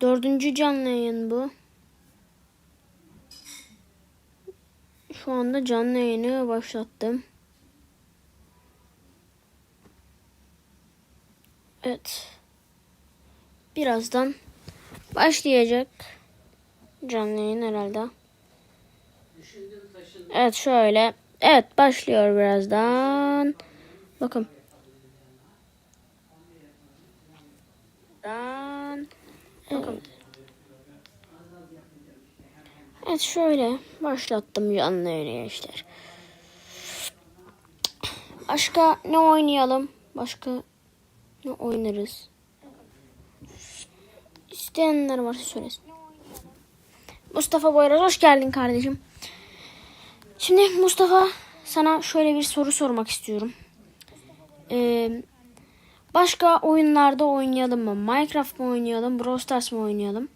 Dördüncü canlı yayın bu. Şu anda canlı yayını başlattım. Evet. Birazdan başlayacak canlı yayın herhalde. Evet şöyle. Evet başlıyor birazdan. Bakın. Ben... Bakın. Evet şöyle başlattım canlı gençler. Başka ne oynayalım? Başka ne oynarız? İsteyenler varsa söylesin. Mustafa Boyraz hoş geldin kardeşim. Şimdi Mustafa sana şöyle bir soru sormak istiyorum. Ee, başka oyunlarda oynayalım mı? Minecraft mı oynayalım? Brawl Stars mı oynayalım?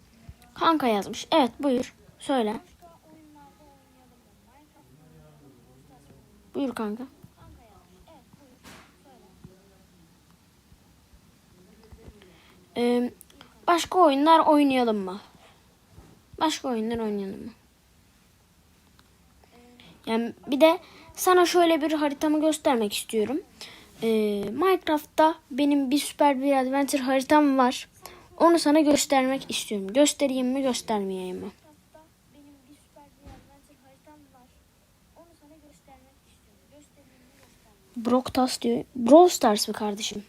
Kanka yazmış. Evet buyur. Söyle. Buyur kanka. Ee, başka oyunlar oynayalım mı? Başka oyunlar oynayalım mı? Yani bir de sana şöyle bir haritamı göstermek istiyorum. Ee, Minecraft'ta benim bir süper bir adventure haritam var. Onu sana göstermek istiyorum. Göstereyim mi göstermeyeyim mi? Stars diyor. Brawl Stars mı kardeşim?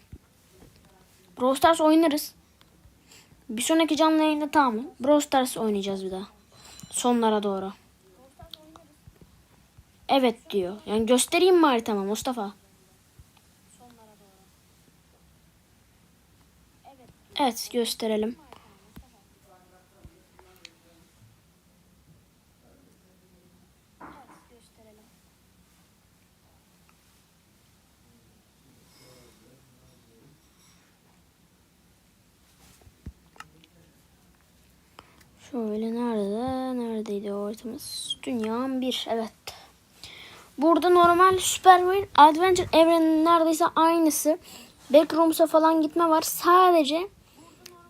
Brawl Stars oynarız. Bir sonraki canlı yayında tamam mı? Brawl Stars oynayacağız bir daha. Sonlara doğru. Evet diyor. Yani göstereyim mi haritamı Mustafa? sonlara doğru. Evet. Gösterelim. Şöyle nerede? Neredeydi o haritamız? Dünya 1. Evet. Burada normal Superman Adventure evrenin neredeyse aynısı. Backrooms'a falan gitme var. Sadece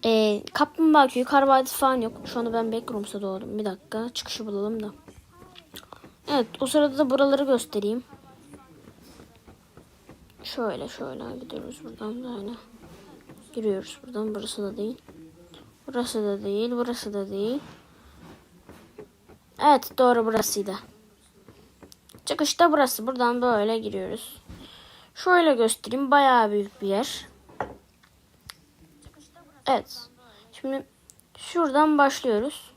e, Kaplumbağa köyü, Karbadis falan yok. Şu anda ben Backrooms'a doğdum. Bir dakika çıkışı bulalım da. Evet o sırada da buraları göstereyim. Şöyle şöyle gidiyoruz buradan böyle. Giriyoruz buradan. Burası da değil. Burası da değil. Burası da değil. Evet doğru burasıydı. Çıkışta burası. Buradan böyle giriyoruz. Şöyle göstereyim. Bayağı büyük bir yer. Evet. Şimdi şuradan başlıyoruz.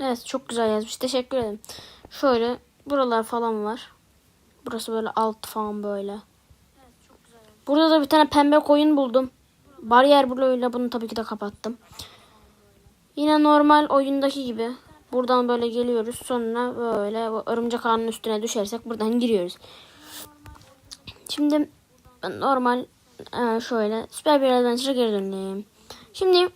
Evet çok güzel yazmış. Teşekkür ederim. Şöyle buralar falan var. Burası böyle alt falan böyle. Burada da bir tane pembe koyun buldum. Bariyer bloğuyla bunu tabii ki de kapattım. Yine normal oyundaki gibi. Buradan böyle geliyoruz. Sonra böyle örümcek ağının üstüne düşersek buradan giriyoruz. Şimdi normal e, şöyle süper bir adventure'a geri döneyim. Şimdi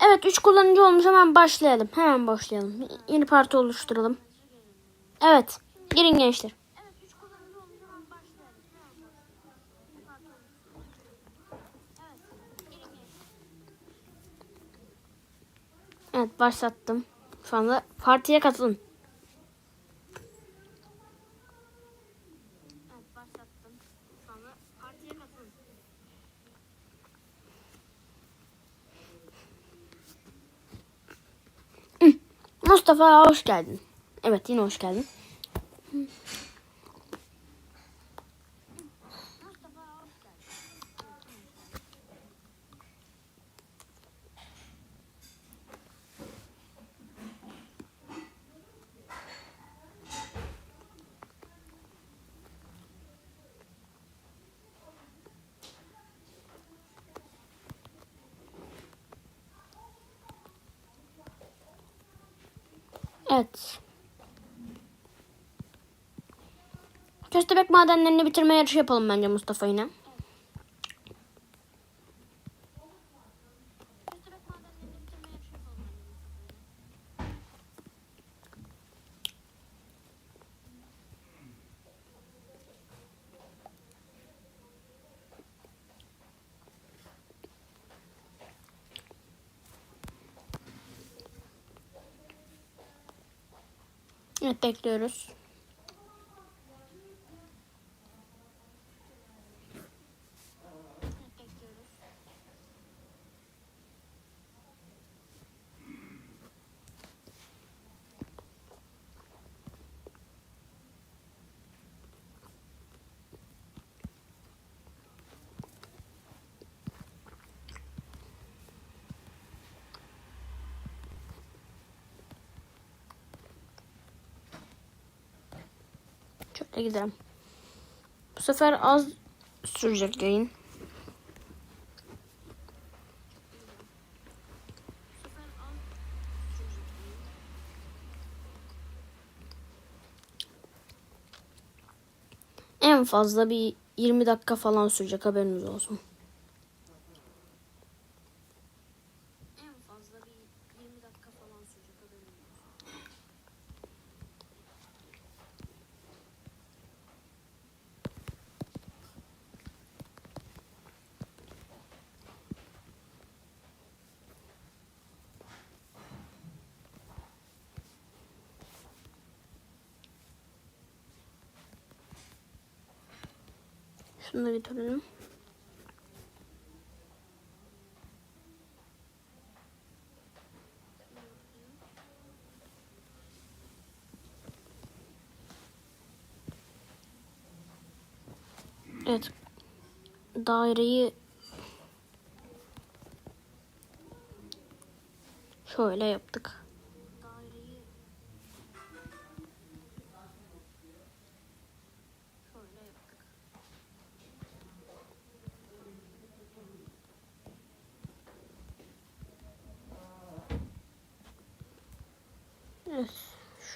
evet 3 kullanıcı olmuş hemen başlayalım. Hemen başlayalım. Yeni parti oluşturalım. Evet. Girin gençler. Evet başlattım. Şu anda partiye katılın. Evet başlattım. Şu anda partiye katılın. Mustafa hoş geldin. Evet yine hoş geldin. Evet. Köstebek madenlerini bitirme yarışı yapalım bence Mustafa yine. Evet bekliyoruz. Evet, bekliyoruz. Şöyle gidelim. Bu sefer az sürecek yayın. En fazla bir 20 dakika falan sürecek haberiniz olsun. En fazla bir 20 dakika falan sürecek haberiniz olsun. Şunu da götürelim. Evet. Daireyi şöyle yaptık.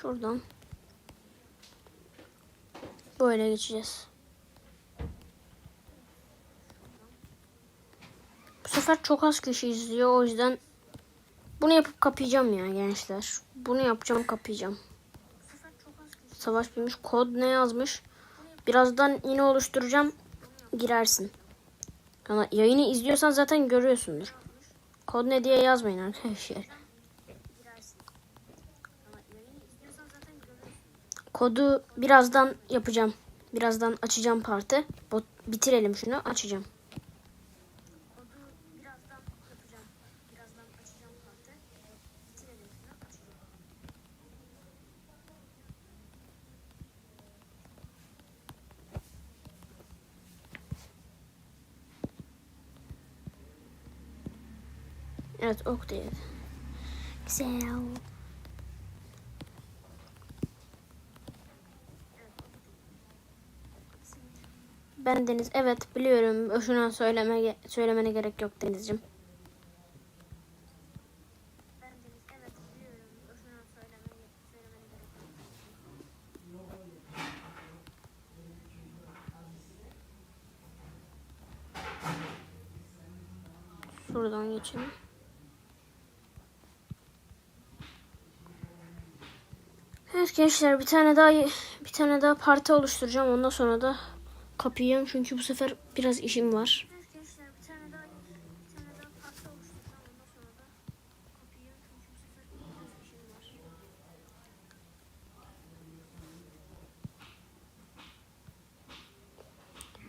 Şuradan böyle geçeceğiz. Bu sefer çok az kişi izliyor. O yüzden bunu yapıp kapayacağım ya gençler. Bunu yapacağım kapayacağım. Savaş bilmiş. Kod ne yazmış? Birazdan yine oluşturacağım. Girersin. Yani yayını izliyorsan zaten görüyorsundur. Kod ne diye yazmayın arkadaşlar. Kodu birazdan yapacağım. Birazdan açacağım partı. Bot. Bitirelim şunu açacağım. Evet ok değil. Güzel. Ben Deniz. Evet biliyorum. Boşuna söyleme, söylemene gerek yok Deniz'cim. Şuradan geçelim. Evet gençler bir tane daha bir tane daha parti oluşturacağım. Ondan sonra da kapayacağım çünkü bu sefer biraz işim var.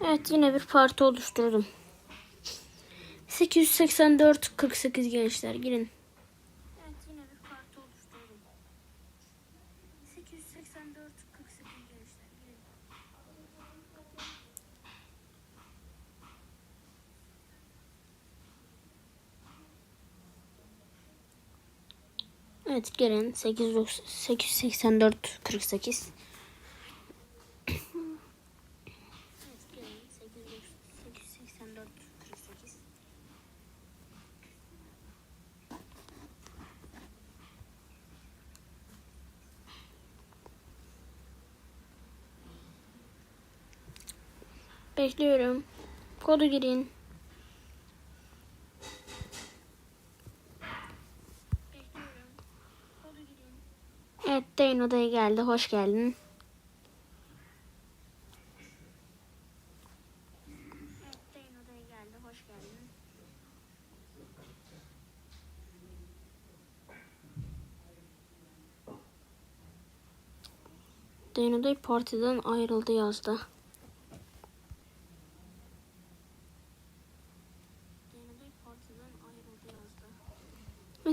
Evet yine bir parti oluşturdum. 884 48 gençler girin. Evet yine bir parti oluşturdum. 884 48 gençler girin. Evet girin 890 884 48. Evet girin 884 48. Bekliyorum. Kodu girin. Bekliyorum. Kodu girin. Evet Dayın odaya geldi. Hoş geldin. Dayın. Dayanoday partiden ayrıldı yazdı.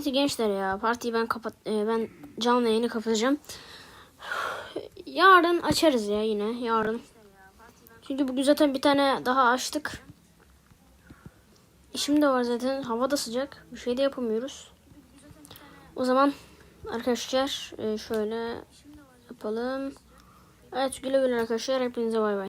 Neyse gençler ya partiyi ben kapat e, ben canlı yayını kapatacağım. Yarın açarız ya yine yarın. Çünkü bugün zaten bir tane daha açtık. İşim de var zaten. Hava da sıcak. Bir şey de yapamıyoruz. O zaman arkadaşlar e, şöyle yapalım. Evet güle güle arkadaşlar. Hepinize bay bay.